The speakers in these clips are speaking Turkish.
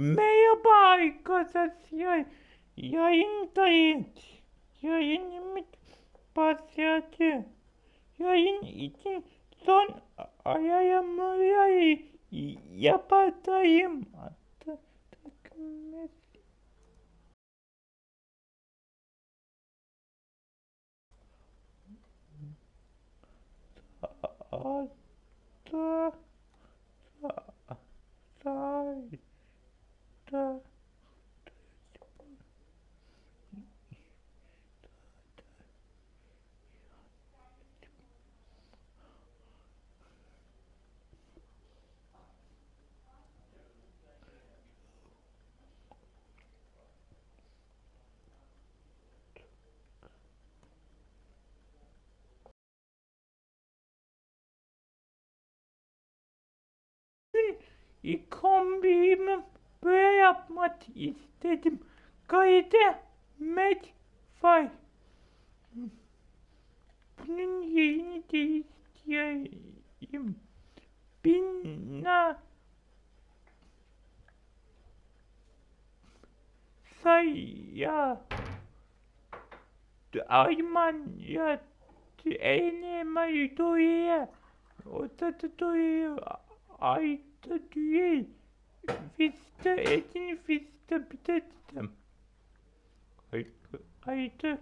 Merhaba arkadaşlar. Yayındayız. Yayınımız başladı. Yayın için son ayarlamaları yapacağım. Hatta Hatta kombimi böyle yapmak istedim. Kaydı met fay. Bunun yerini değiştireyim. Bina sayya Ayman ya enema doya o da doya ayda değil Vista etin vista bitetim ayda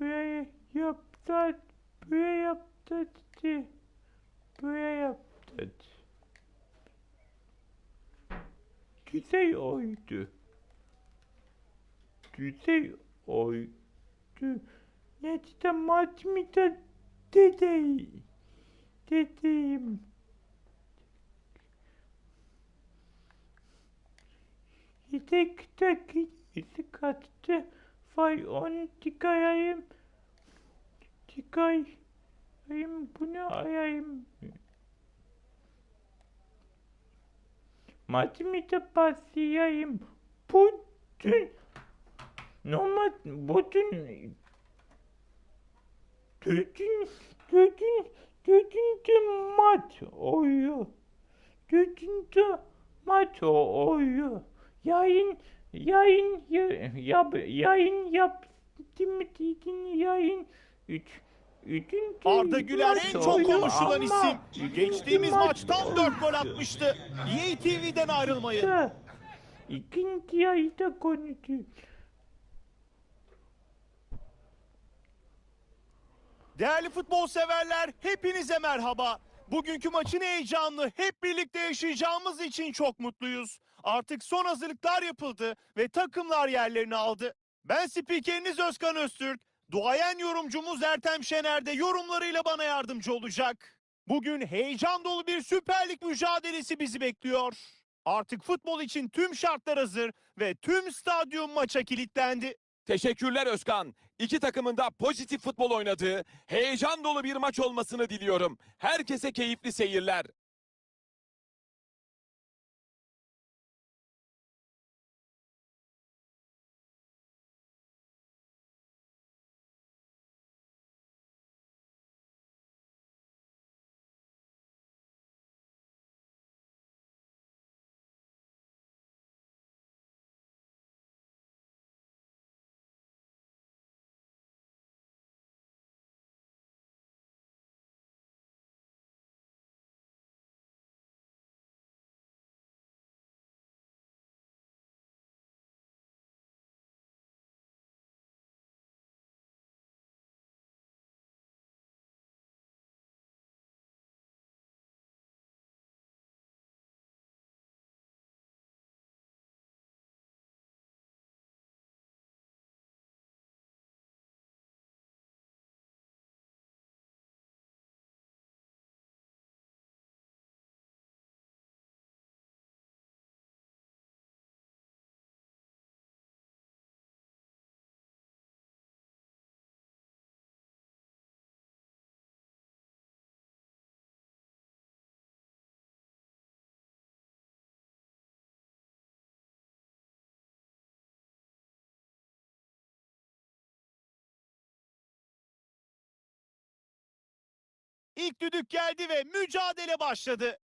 böyle yaptı böyle yaptı dedi. Böyle yaptı güzel oydu. Güzel oydu. Neyse matmita dede dedeyim. Yedekte gitmesi kaçtı. Vay onu çıkarayım. Çıkarayım bunu ayayım. Matmita başlayayım. Bütün normal bütün Dördün, dördün, dördüncü maç oyu. Dördüncü maç oyu. Yayın, yayın, yap, yayın yaptım dedin yayın. Üç, üçüncü Arda Güler en çok konuşulan isim. Geçtiğimiz maç maçtan 4 gol atmıştı. EA TV'den ayrılmayın. İkinci ayda konuştu. Değerli futbol severler hepinize merhaba. Bugünkü maçın heyecanını hep birlikte yaşayacağımız için çok mutluyuz. Artık son hazırlıklar yapıldı ve takımlar yerlerini aldı. Ben spikeriniz Özkan Öztürk. Duayen yorumcumuz Ertem Şener de yorumlarıyla bana yardımcı olacak. Bugün heyecan dolu bir Süper Lig mücadelesi bizi bekliyor. Artık futbol için tüm şartlar hazır ve tüm stadyum maça kilitlendi. Teşekkürler Özkan. İki takımın da pozitif futbol oynadığı, heyecan dolu bir maç olmasını diliyorum. Herkese keyifli seyirler. İlk düdük geldi ve mücadele başladı.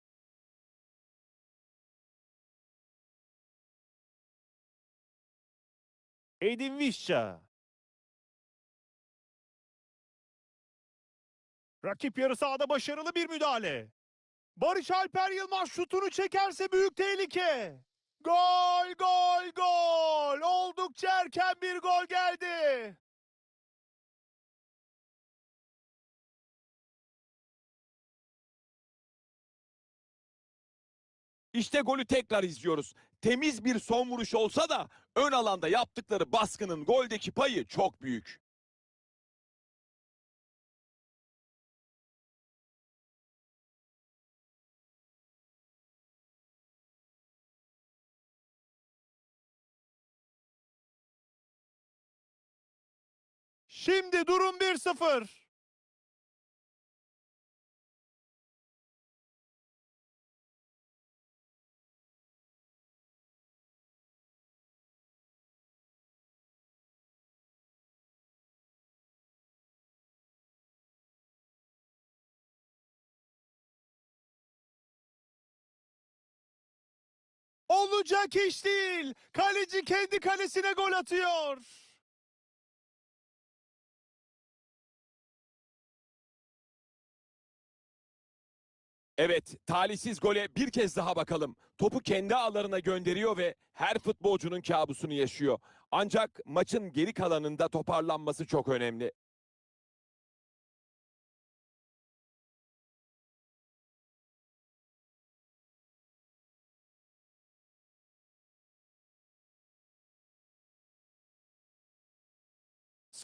Edin Vişça. Rakip yarı sahada başarılı bir müdahale. Barış Alper Yılmaz şutunu çekerse büyük tehlike. Gol, gol, gol. Oldukça erken bir gol geldi. İşte golü tekrar izliyoruz. Temiz bir son vuruş olsa da ön alanda yaptıkları baskının goldeki payı çok büyük. Şimdi durum 1-0. Olacak iş değil. Kaleci kendi kalesine gol atıyor. Evet, talihsiz gole bir kez daha bakalım. Topu kendi ağlarına gönderiyor ve her futbolcunun kabusunu yaşıyor. Ancak maçın geri kalanında toparlanması çok önemli.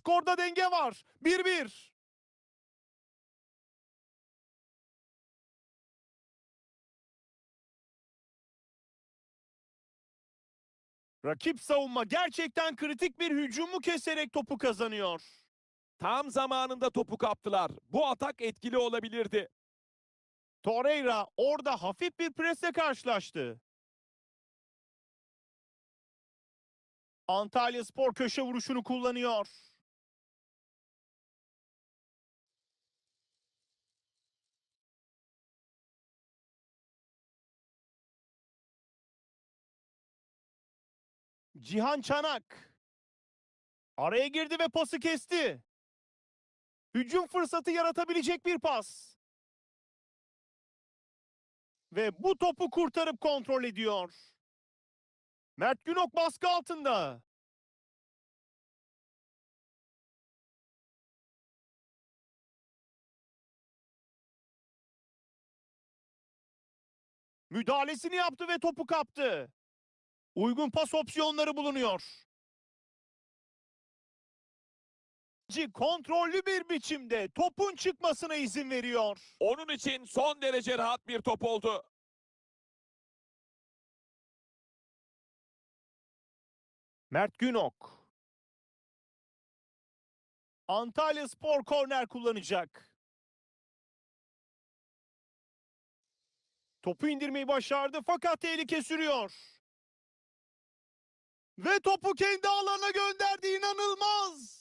Skorda denge var. 1-1. Rakip savunma gerçekten kritik bir hücumu keserek topu kazanıyor. Tam zamanında topu kaptılar. Bu atak etkili olabilirdi. Torreira orada hafif bir presle karşılaştı. Antalya Spor köşe vuruşunu kullanıyor. Cihan Çanak araya girdi ve pası kesti. Hücum fırsatı yaratabilecek bir pas. Ve bu topu kurtarıp kontrol ediyor. Mert Günok baskı altında. Müdahalesini yaptı ve topu kaptı. Uygun pas opsiyonları bulunuyor. Kontrollü bir biçimde topun çıkmasına izin veriyor. Onun için son derece rahat bir top oldu. Mert Günok. Antalya Spor korner kullanacak. Topu indirmeyi başardı fakat tehlike sürüyor. Ve topu kendi alana gönderdi inanılmaz.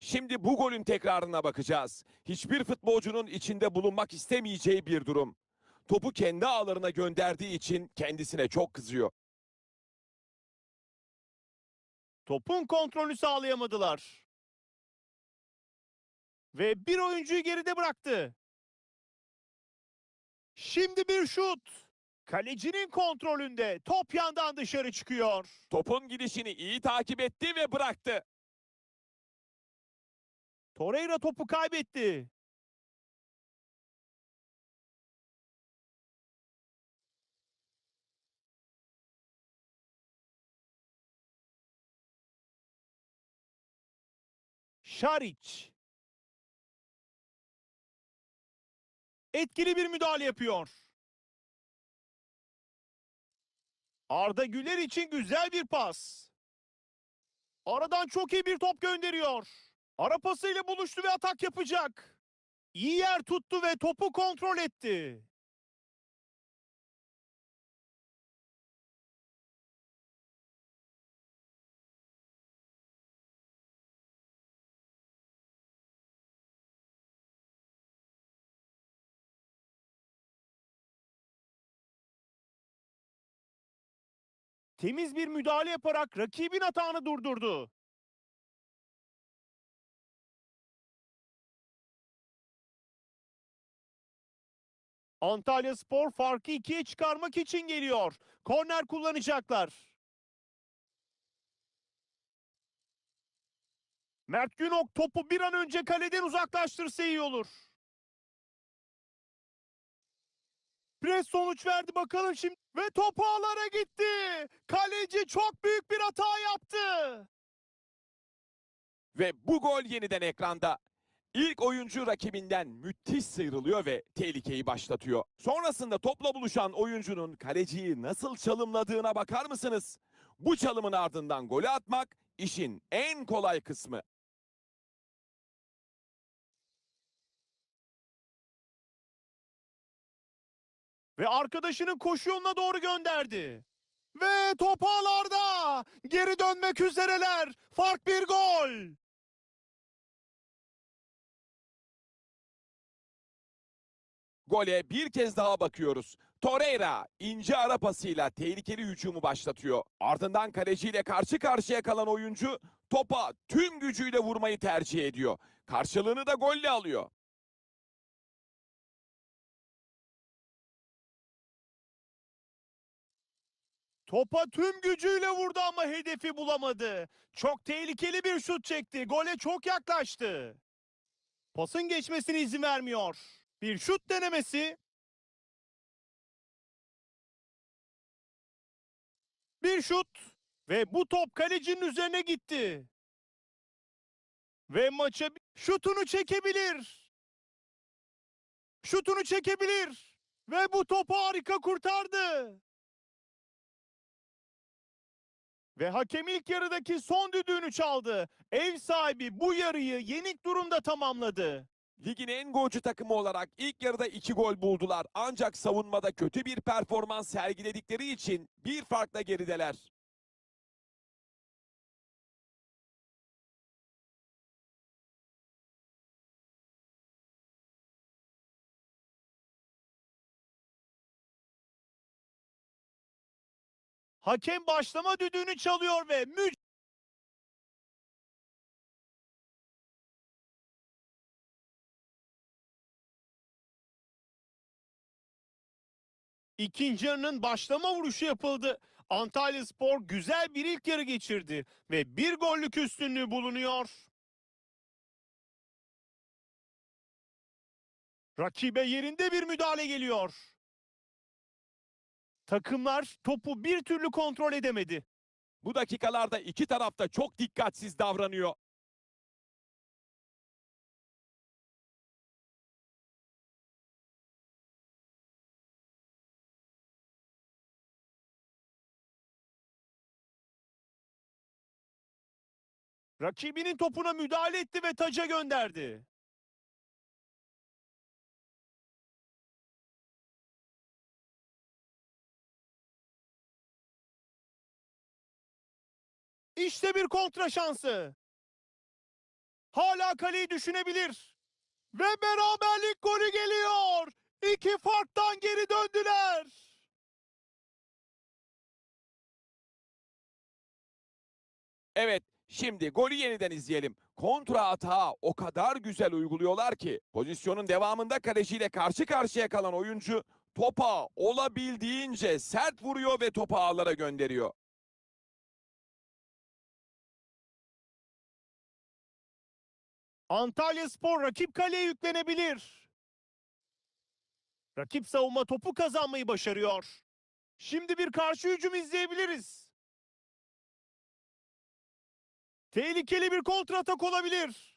Şimdi bu golün tekrarına bakacağız. Hiçbir futbolcunun içinde bulunmak istemeyeceği bir durum. Topu kendi ağlarına gönderdiği için kendisine çok kızıyor. Topun kontrolü sağlayamadılar. Ve bir oyuncuyu geride bıraktı. Şimdi bir şut. Kalecinin kontrolünde top yandan dışarı çıkıyor. Topun gidişini iyi takip etti ve bıraktı. Torreira topu kaybetti. Şariç. Etkili bir müdahale yapıyor. Arda Güler için güzel bir pas. Aradan çok iyi bir top gönderiyor. Ara pasıyla buluştu ve atak yapacak. İyi yer tuttu ve topu kontrol etti. Temiz bir müdahale yaparak rakibin atağını durdurdu. Antalya Spor farkı ikiye çıkarmak için geliyor. Korner kullanacaklar. Mert Günok topu bir an önce kaleden uzaklaştırsa iyi olur. Pres sonuç verdi bakalım şimdi. Ve top ağlara gitti. Kaleci çok büyük bir hata yaptı. Ve bu gol yeniden ekranda. İlk oyuncu rakibinden müthiş sıyrılıyor ve tehlikeyi başlatıyor. Sonrasında topla buluşan oyuncunun kaleciyi nasıl çalımladığına bakar mısınız? Bu çalımın ardından golü atmak işin en kolay kısmı. Ve arkadaşının koşu yoluna doğru gönderdi. Ve top ağlarda. Geri dönmek üzereler. Fark bir gol. Gole bir kez daha bakıyoruz. Torreira ince ara pasıyla tehlikeli hücumu başlatıyor. Ardından kaleciyle karşı karşıya kalan oyuncu topa tüm gücüyle vurmayı tercih ediyor. Karşılığını da golle alıyor. Topa tüm gücüyle vurdu ama hedefi bulamadı. Çok tehlikeli bir şut çekti. Gole çok yaklaştı. Pasın geçmesine izin vermiyor. Bir şut denemesi. Bir şut ve bu top kalecinin üzerine gitti. Ve maça şutunu çekebilir. Şutunu çekebilir. Ve bu topu harika kurtardı. Ve hakem ilk yarıdaki son düdüğünü çaldı. Ev sahibi bu yarıyı yenik durumda tamamladı. Ligin en golcü takımı olarak ilk yarıda iki gol buldular. Ancak savunmada kötü bir performans sergiledikleri için bir farkla gerideler. Hakem başlama düdüğünü çalıyor ve müc İkinci yarının başlama vuruşu yapıldı. Antalya Spor güzel bir ilk yarı geçirdi ve bir gollük üstünlüğü bulunuyor. Rakibe yerinde bir müdahale geliyor. Takımlar topu bir türlü kontrol edemedi. Bu dakikalarda iki taraf da çok dikkatsiz davranıyor. Rakibinin topuna müdahale etti ve taca gönderdi. İşte bir kontra şansı. Hala kaleyi düşünebilir. Ve beraberlik golü geliyor. İki farktan geri döndüler. Evet, şimdi golü yeniden izleyelim. Kontra atağı o kadar güzel uyguluyorlar ki pozisyonun devamında kaleciyle karşı karşıya kalan oyuncu topa olabildiğince sert vuruyor ve topu ağlara gönderiyor. Antalya Spor rakip kaleye yüklenebilir. Rakip savunma topu kazanmayı başarıyor. Şimdi bir karşı hücum izleyebiliriz. Tehlikeli bir kontratak olabilir.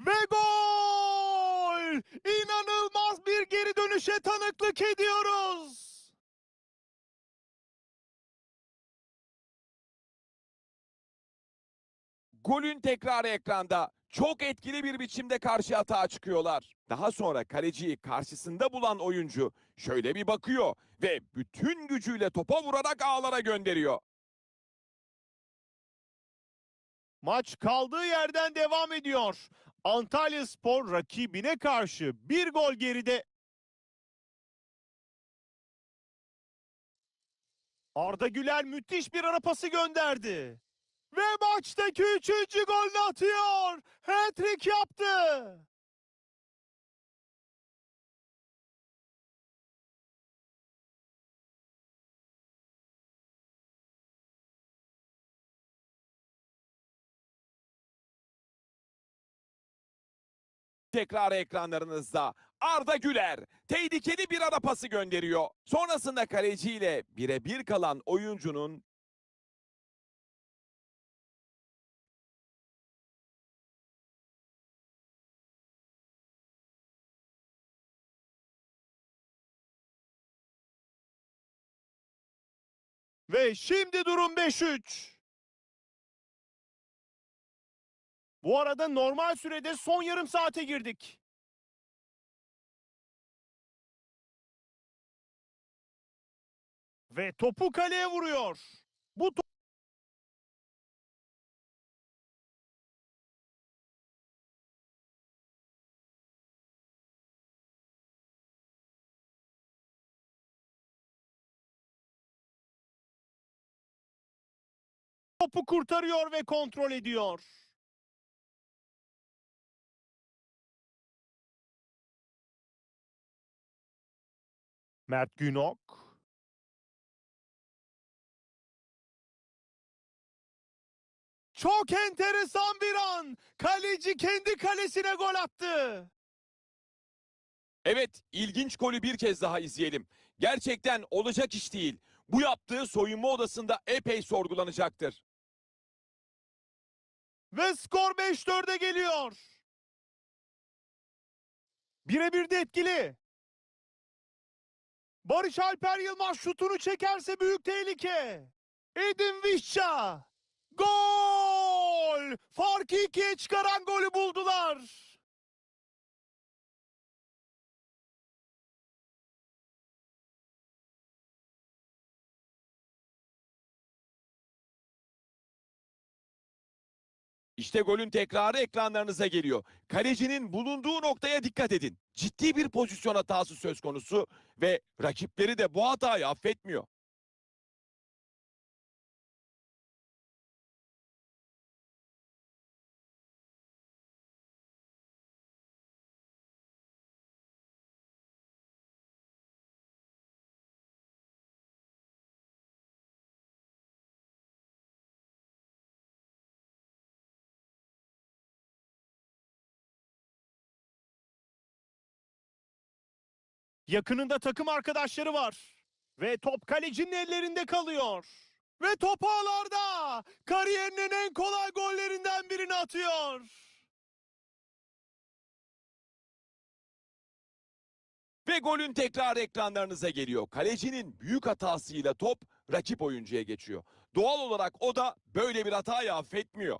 Ve gol! İnanılmaz bir geri dönüşe tanıklık ediyoruz. Golün tekrarı ekranda. Çok etkili bir biçimde karşı atağa çıkıyorlar. Daha sonra kaleciyi karşısında bulan oyuncu şöyle bir bakıyor ve bütün gücüyle topa vurarak ağlara gönderiyor. Maç kaldığı yerden devam ediyor. Antalya Spor rakibine karşı bir gol geride. Arda Güler müthiş bir ara pası gönderdi. Ve maçtaki üçüncü golünü atıyor. Hat-trick yaptı. Tekrar ekranlarınızda Arda Güler tehlikeli bir ara pası gönderiyor. Sonrasında kaleciyle birebir kalan oyuncunun Ve şimdi durum 5-3. Bu arada normal sürede son yarım saate girdik. Ve topu kaleye vuruyor. Bu to- topu kurtarıyor ve kontrol ediyor. Mert Günok. Çok enteresan bir an. Kaleci kendi kalesine gol attı. Evet, ilginç golü bir kez daha izleyelim. Gerçekten olacak iş değil. Bu yaptığı soyunma odasında epey sorgulanacaktır. Ve skor 5-4'e geliyor. Birebir de etkili. Barış Alper Yılmaz şutunu çekerse büyük tehlike. Edin Vişça. Gol! Farkı ikiye çıkaran golü buldular. İşte golün tekrarı ekranlarınıza geliyor. Kalecinin bulunduğu noktaya dikkat edin. Ciddi bir pozisyon hatası söz konusu ve rakipleri de bu hatayı affetmiyor. Yakınında takım arkadaşları var. Ve top kalecinin ellerinde kalıyor. Ve top ağlarda. Kariyerinin en kolay gollerinden birini atıyor. Ve golün tekrarı ekranlarınıza geliyor. Kalecinin büyük hatasıyla top rakip oyuncuya geçiyor. Doğal olarak o da böyle bir hatayı affetmiyor.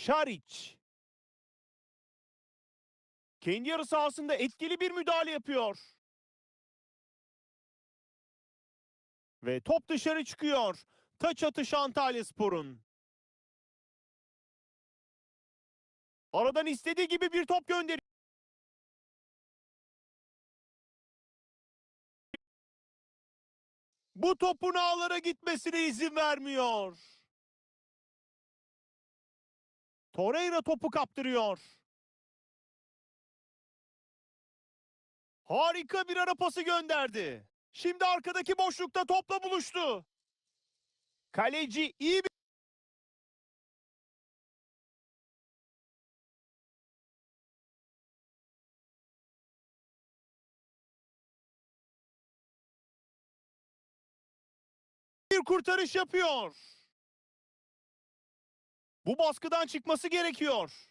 Şariç. Kendi yarı sahasında etkili bir müdahale yapıyor. Ve top dışarı çıkıyor. Taç atışı Antalya Spor'un. Aradan istediği gibi bir top gönderiyor. Bu topun ağlara gitmesine izin vermiyor. Torreira topu kaptırıyor. Harika bir ara pası gönderdi. Şimdi arkadaki boşlukta topla buluştu. Kaleci iyi bir bir kurtarış yapıyor. Bu baskıdan çıkması gerekiyor.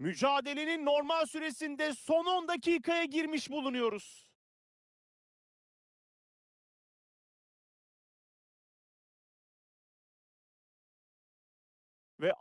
Mücadelenin normal süresinde son 10 dakikaya girmiş bulunuyoruz. Ve at